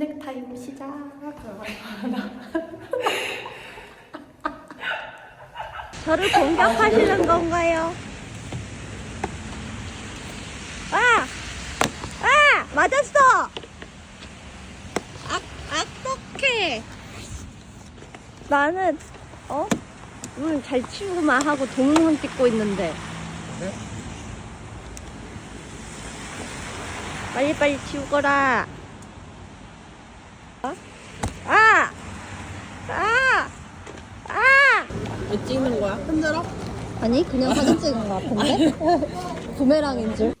스낵 타임 시작. 저를 공격하시는 건가요? 아! 아! 맞았어! 아, 어떡해! 나는, 어? 음, 잘 치우고만 하고 동영상 찍고 있는데. 네? 빨리빨리 치우거라. 어? 아! 아! 아! 왜 찍는 거야? 흔들어? 아니 그냥 사진 찍은 거 같은데? 부메랑인 줄그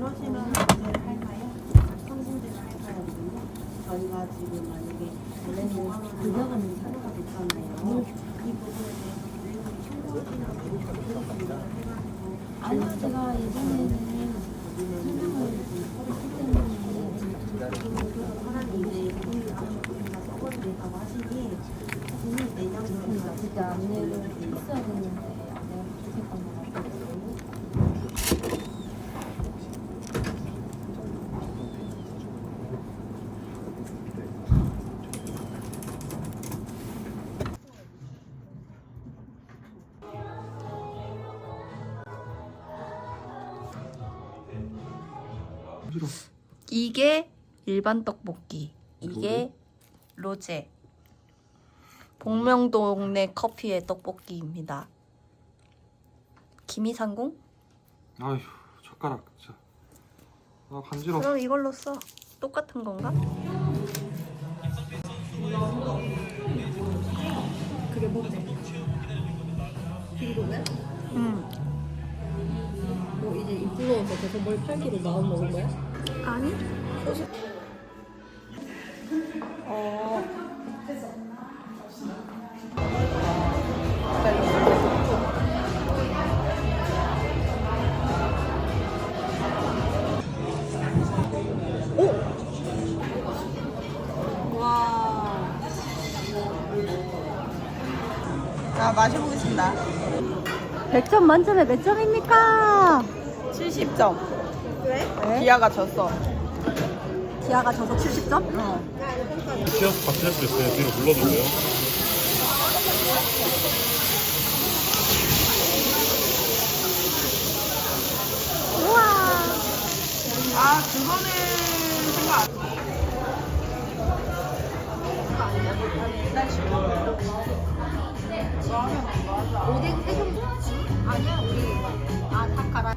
러시면 이제 할까요? 성공제를 할까요? 그러면? 저희가 지금 만약에 원래는 그녀가는 사료가 됐잖아요. 이 부분에 대해서 교육을 참고하시는 분이 아니요, 제가 예전에는 이게 일반 떡볶이 이게 로제 복명동네 커피의 떡볶이입니다 김이상궁? 아휴 젓가락 진짜. 아 간지러워. 그럼 이걸로 써 똑같은 건가? 그게 뭐지? 비 인플루언서 돼서 뭘 팔기로 마음 먹은 거야? 아니 자, 마셔보겠습니다. 100점 만점에 몇 점입니까? 70점. 왜? 기아가 졌어. 기아가 져서 70점? 시어서 같이 할 수 있어요. 뒤로 불러주세요. 우와 아, 그거는 생각 안 오뎅 세 정도? 아니야 우리 아다 갈아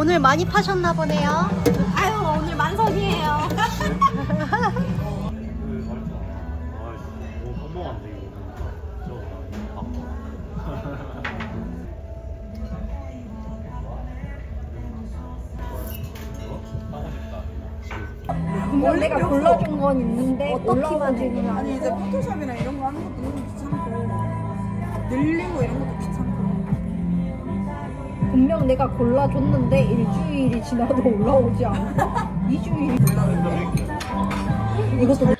오늘 많이 파셨나 보네요. 아유 오늘 만석이에요. 내가 골라준 건 있는데 올라오지는 아니 이제 포토샵이나 이런 거 하는 것도 너무 귀찮고 늘리고 이런 것도 귀찮고 분명 내가 골라줬는데 일주일이 지나도 올라오지 않아. 이주일이 이것도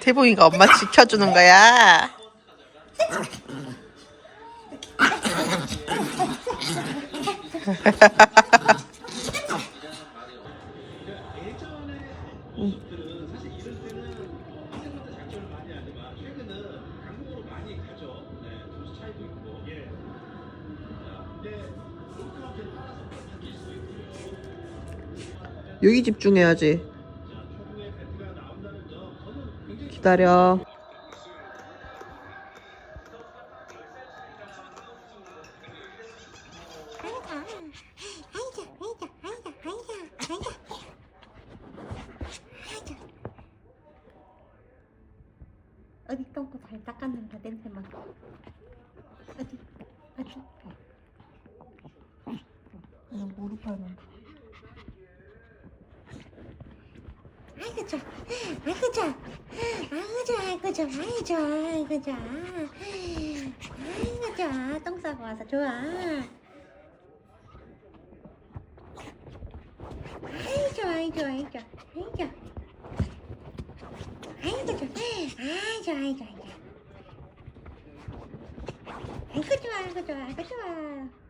대봉이가 엄마 지켜주는 거야. 여기 집중해야지. 기다려. 어디 똥꼬 잘 닦았는가 냄새만. 어디 어디. 그냥 무릎 꿇는 아이고 좋아, 아이고 좋아, 아이고 좋아, 아이고 좋아, 아이고 좋아, 아이고 좋아, 아이고 좋아, 똥 싸고 와서 좋아. 아이 좋아, 아이 좋아, 아이 좋아, 아이 좋아, 아이고 좋아, 아이 좋아, 아이 좋아, 아이 좋아. 아이고 좋아, 아이고 좋아, 아이고 좋아.